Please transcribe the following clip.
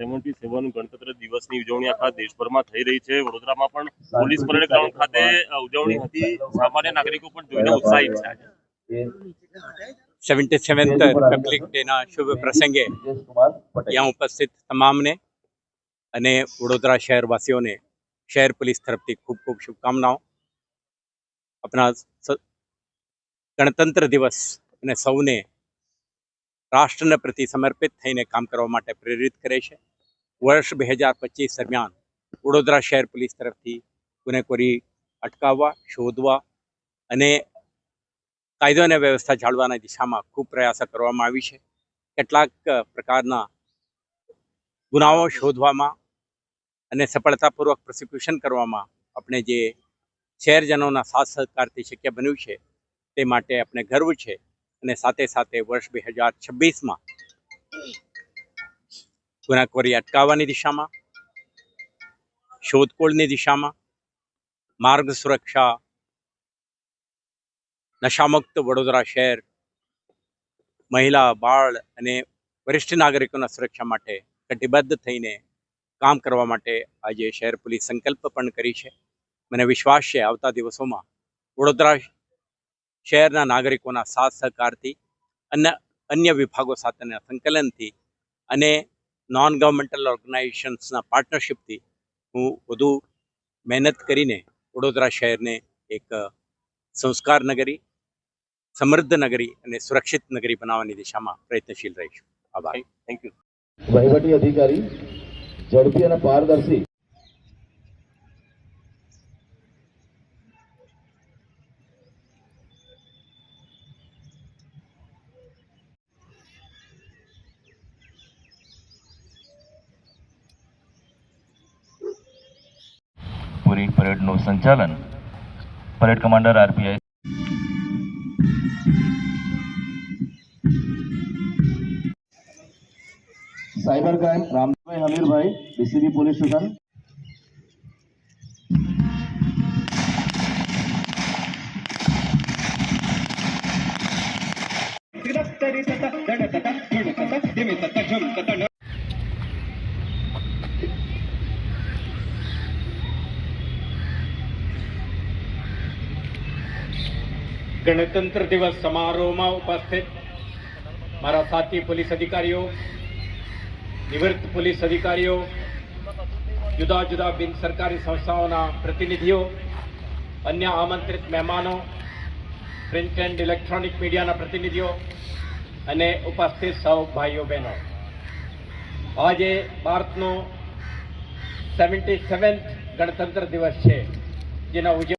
Seventy seven ગણતંત્ર દિવસની ઉજવણી આખા દેશભરમાં થઈ રહી છે. વડોદરામાં પણ પોલીસ પરેડ ગ્રાઉન્ડ ખાતે ઉજવણી હતી. સામાન્ય નાગરિકો પણ જોઈને ઉત્સાહિત છે. આજે. સેવન્ટી સેવન્થ રિપબ્લિક ડેના શુભ પ્રસંગે ત્યાં ઉપસ્થિત તમામને અને વડોદરા શહેરવાસીઓને શહેર પોલીસ તરફથી ખૂબ ખૂબ શુભકામનાઓ. આપણા ગણતંત્ર દિવસ અને સૌને રાષ્ટ્રને પ્રતિ સમર્પિત થઈને કામ કરવા માટે પ્રેરિત કરે છે. વર્ષ બે હજાર પચીસ દરમિયાન વડોદરા શહેર પોલીસ તરફથી ગુનેખોરી અટકાવવા, શોધવા અને કાયદો અને વ્યવસ્થા જાળવવાની દિશામાં ખૂબ પ્રયાસો કરવામાં આવી છે. કેટલાક પ્રકારના ગુનાઓ શોધવામાં અને સફળતાપૂર્વક પ્રોસિક્યુશન કરવામાં આપણે જે શહેરજનોના સાથ સહકારથી શક્ય બન્યું છે તે માટે આપણે ગર્વ છે. અને સાથે સાથે વર્ષ બે હજાર છવ્વીસમાં ગુનાખોરી અટકાવવાની દિશામાં, શોધખોળની દિશામાં, માર્ગ સુરક્ષા, નશામુક્ત વડોદરા શહેર, મહિલા, બાળ અને વરિષ્ઠ નાગરિકોના સુરક્ષા માટે કટિબદ્ધ થઈને કામ કરવા માટે આજે શહેર પોલીસ સંકલ્પ પણ કરી છે. મને વિશ્વાસ છે આવતા દિવસોમાં વડોદરા શહેરના નાગરિકોના સાથ સહકારથી અને અન્ય વિભાગો સાથેના સંકલનથી અને નોન ગવર્મેન્ટલ ઓર્ગેનાઇઝેશન્સના પાર્ટનરશિપથી હું વધુ મહેનત કરીને વડોદરા શહેરને એક સંસ્કાર નગરી, સમૃદ્ધ નગરી અને સુરક્ષિત નગરી બનાવવાની દિશામાં પ્રયત્નશીલ રહીશું. આભાર. થેન્ક યુ વહીવટી અધિકારી, ઝડપી અને પારદર્શી. પૂરી પરેડનું સંચાલન. Parade commander RPI cyber crime Rambhai Hamirbhai DCB police station. ગણતંત્ર દિવસ સમારોહમાં ઉપસ્થિત મારા સાથી પોલીસ અધિકારીઓ, નિવૃત્ત પોલીસ અધિકારીઓ, જુદા જુદા બિન સરકારી સંસ્થાઓના પ્રતિનિધિઓ, અન્ય આમંત્રિત મહેમાનો, પ્રિન્ટ એન્ડ ઇલેક્ટ્રોનિક મીડિયાના પ્રતિનિધિઓ અને ઉપસ્થિત સૌ ભાઈઓ બહેનો. આજે ભારતનો સેવન્ટી સેવન્થ ગણતંત્ર દિવસ છે, જેના ઉજવ